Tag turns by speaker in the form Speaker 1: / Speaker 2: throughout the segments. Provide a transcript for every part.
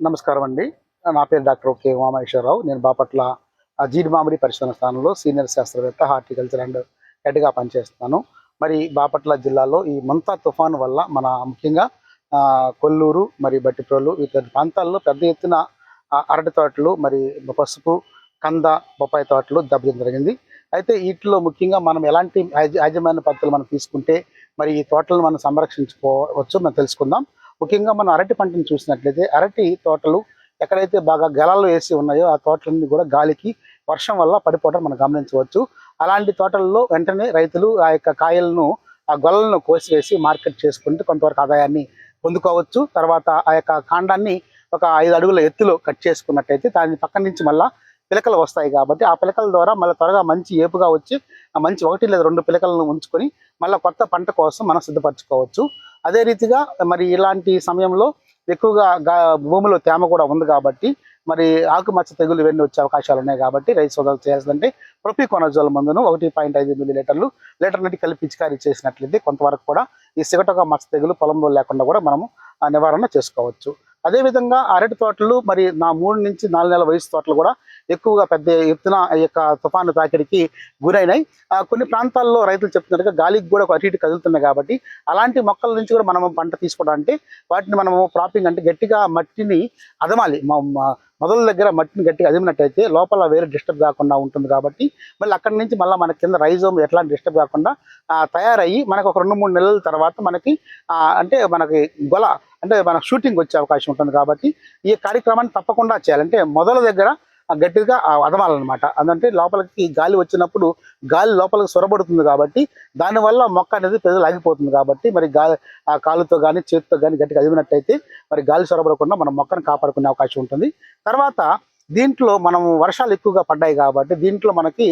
Speaker 1: నమస్కారం అండి. నా పేరు డాక్టర్ కె ఉమామహేశ్వరరావు. నేను బాపట్ల జీడి మామిడి పరిశోధన స్థానంలో సీనియర్ శాస్త్రవేత్త హార్టికల్చర్ అండ్ హెడ్గా పనిచేస్తున్నాను. మరి బాపట్ల జిల్లాలో ఈ మంతా తుఫాను వల్ల మన ముఖ్యంగా కొల్లూరు మరి బట్టిప్రోలు ఇతర ప్రాంతాల్లో పెద్ద ఎత్తున అరటి తోటలు మరి పసుపు కంద బొప్పాయి తోటలు దెబ్బతిన జరిగింది. అయితే వీటిలో ముఖ్యంగా మనం ఎలాంటి యాజమాన్య పద్ధతులు మనం తీసుకుంటే మరి ఈ తోటలను మనం సంరక్షించుకోవచ్చు మనం తెలుసుకుందాం. ముఖ్యంగా మనం అరటి పంటను చూసినట్లయితే అరటి తోటలు ఎక్కడైతే బాగా గలాలు వేసి ఉన్నాయో ఆ తోటలన్నీ కూడా గాలికి వర్షం వల్ల పడిపోవడం మనం గమనించవచ్చు. అలాంటి తోటల్లో వెంటనే రైతులు ఆ యొక్క కాయలను ఆ గొల్లలను కోసివేసి మార్కెట్ చేసుకుంటూ కొంతవరకు ఆదాయాన్ని పొందుకోవచ్చు. తర్వాత ఆ యొక్క కాండాన్ని ఒక ఐదు అడుగుల ఎత్తులో కట్ చేసుకున్నట్టయితే దాని పక్క నుంచి మళ్ళా పిలకలు వస్తాయి కాబట్టి ఆ పిలకల ద్వారా మళ్ళీ త్వరగా మంచి ఏపుగా వచ్చి ఆ మంచి ఒకటి లేదా రెండు పిలకలను ఉంచుకొని మళ్ళీ కొత్త పంట కోసం మనం సిద్ధపరచుకోవచ్చు. అదే రీతిగా మరి ఇలాంటి సమయంలో ఎక్కువగా భూమిలో తేమ కూడా ఉంది కాబట్టి మరి ఆకుమచ్చ తెగులు ఇవన్నీ వచ్చే అవకాశాలు ఉన్నాయి కాబట్టి రైతు సోదరులు చేయాల్సిందంటే ప్రొపికోనజోల్ మందును ఒకటి పాయింట్ ఐదు మిల్లీ లీటర్లు లీటర్ నుండి కలిపి పిచికారీ చేసినట్లయితే కొంతవరకు కూడా ఈ సిగటొక మచ్చ తెగులు పొలంలో లేకుండా కూడా మనము నివారణ చేసుకోవచ్చు. అదేవిధంగా అరటి తోటలు మరి నా మూడు నుంచి నాలుగు నెలల వయసు తోటలు కూడా ఎక్కువగా పెద్ద ఎత్తున ఈ యొక్క తుఫాను తాకిడికి గురైనాయి. ఆ, కొన్ని ప్రాంతాల్లో రైతులు చెప్తున్నట్టుగా గాలికి కూడా అటు ఇటు కదులుతున్నాయి కాబట్టి అలాంటి మొక్కల నుంచి కూడా మనం పంట తీసుకోవడానికి వాటిని మనము ప్రాపింగ్ అంటే గట్టిగా మట్టిని అదమాలి. మొదల దగ్గర మట్టిని గట్టిగా అదిమినట్టయితే లోపల వేరే డిస్టర్బ్ కాకుండా ఉంటుంది కాబట్టి మళ్ళీ అక్కడి నుంచి మళ్ళీ మన కింద రైజోమ్ ఎట్లాంటి డిస్టర్బ్ కాకుండా తయారయ్యి మనకు ఒక రెండు మూడు నెలల తర్వాత మనకి అంటే మనకి గొల అంటే మనకు షూటింగ్ వచ్చే అవకాశం ఉంటుంది కాబట్టి ఈ కార్యక్రమాన్ని తప్పకుండా చేయాలంటే మొదల దగ్గర గట్టిగా అదమాలన్నమాట అదంటే లోపలికి గాలి వచ్చినప్పుడు గాలి లోపలికి సొరబడుతుంది కాబట్టి దానివల్ల మొక్క అనేది పెద్దలు ఆగిపోతుంది కాబట్టి మరి గాలి ఆ కాలుతో కానీ చేతితో కానీ గట్టిగా అదిమినట్టయితే మరి గాలి సొరబడకుండా మనం మొక్కను కాపాడుకునే అవకాశం ఉంటుంది. తర్వాత దీంట్లో మనం వర్షాలు ఎక్కువగా పడ్డాయి కాబట్టి దీంట్లో మనకి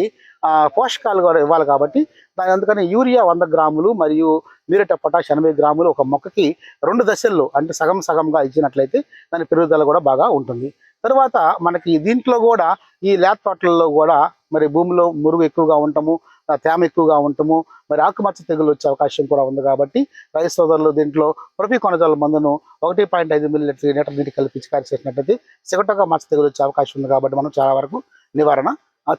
Speaker 1: పోషకాలు కూడా ఇవ్వాలి కాబట్టి దాని అందుకని యూరియా వంద గ్రాములు మరియు మ్యూరేట్ పొటాష్ ఎనభై గ్రాములు ఒక మొక్కకి రెండు దశల్లో అంటే సగం సగంగా ఇచ్చినట్లయితే దాని పెరుగుదల కూడా బాగా ఉంటుంది. తర్వాత మనకి దీంట్లో కూడా ఈ లేత తోటల్లో కూడా మరి భూమిలో మురుగు ఎక్కువగా ఉండటము తేమ ఎక్కువగా ఉండటము మరి ఆకుమచ్చ తెగులు వచ్చే అవకాశం కూడా ఉంది కాబట్టి రైతు సోదరులు దీంట్లో ప్రొపి కొనజాల మందును ఒకటి పాయింట్ ఐదు మిల్లీ లీటర్ లీటర్ నీటి కలిపి పిచికారి చేసినట్టయితే సిగటగా మచ్చ తెగులు వచ్చే అవకాశం ఉంది కాబట్టి మనం చాలా వరకు నివారణ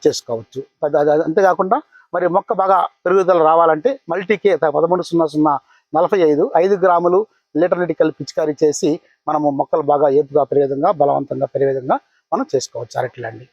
Speaker 1: చేసుకోవచ్చు. అది- అంతేకాకుండా మరి మొక్క బాగా పెరుగుదల రావాలంటే మల్టీకే పదమూడు సున్నా సున్నా నలభై ఐదు ఐదు గ్రాములు లీటర్ నీటి కలిపి పిచికారీ చేసి మనము మొక్కలు బాగా ఏపుగా పెరిగే విధంగా బలవంతంగా పెరిగే విధంగా మనం చేసుకోవచ్చు అరటిలాంటి